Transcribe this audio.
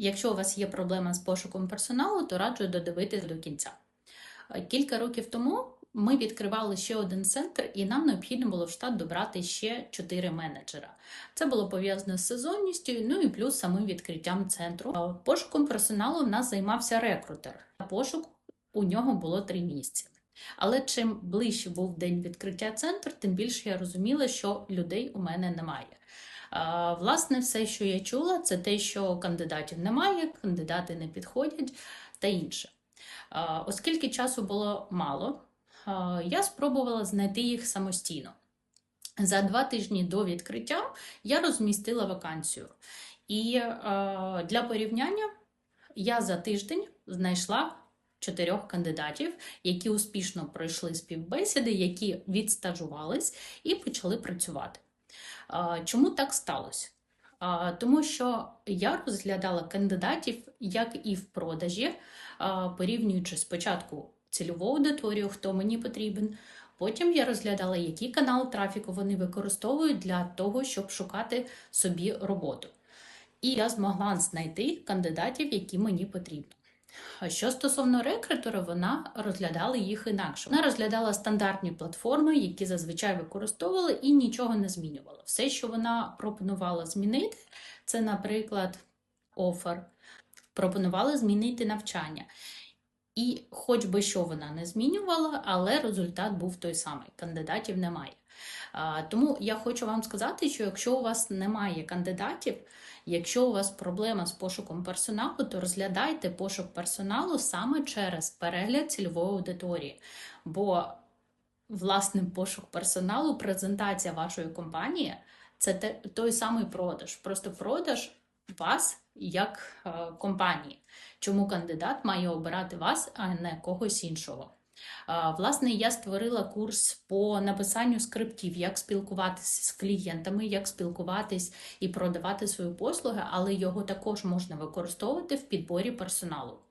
Якщо у вас є проблема з пошуком персоналу, то раджу додивитись до кінця. Е, Кілька років тому ми відкривали ще один центр, і нам необхідно було в штат добрати ще чотири менеджера. Це було пов'язано з сезонністю, ну і плюс самим відкриттям центру. Е, Пошуком персоналу в нас займався рекрутер. Пошук у нього було три місяці. Але чим ближче був день відкриття центру, тим більше я розуміла, що людей у мене немає. Власне, все, що я чула, це те, що кандидатів немає, кандидати не підходять та інше. Оскільки часу було мало, я спробувала знайти їх самостійно. За два тижні до відкриття я розмістила вакансію. І для порівняння я за тиждень знайшла чотирьох кандидатів, які успішно пройшли співбесіди, які відстажувались і почали працювати. Чому так сталося? Тому що я розглядала кандидатів як і в продажі, порівнюючи спочатку цільову аудиторію, хто мені потрібен. Потім я розглядала, які канали трафіку вони використовують для того, щоб шукати собі роботу. І я змогла знайти кандидатів, які мені потрібні. Що стосовно рекрутера, вона розглядала їх інакше. Вона розглядала стандартні платформи, які зазвичай використовували, і нічого не змінювала. Все, що вона пропонувала змінити, це, наприклад, офер, пропонувала змінити навчання. І хоч би що вона не змінювала, але результат був той самий: кандидатів немає. Тому я хочу вам сказати, що якщо у вас немає кандидатів, якщо у вас проблема з пошуком персоналу, то розглядайте пошук персоналу саме через перегляд цільової аудиторії. Бо власне пошук персоналу, презентація вашої компанії це той самий продаж. Просто продаж вас як е, компанії. Чому кандидат має обирати вас, а не когось іншого? Власне, я створила курс по написанню скриптів, як спілкуватися з клієнтами, як спілкуватись і продавати свої послуги, але його також можна використовувати в підборі персоналу.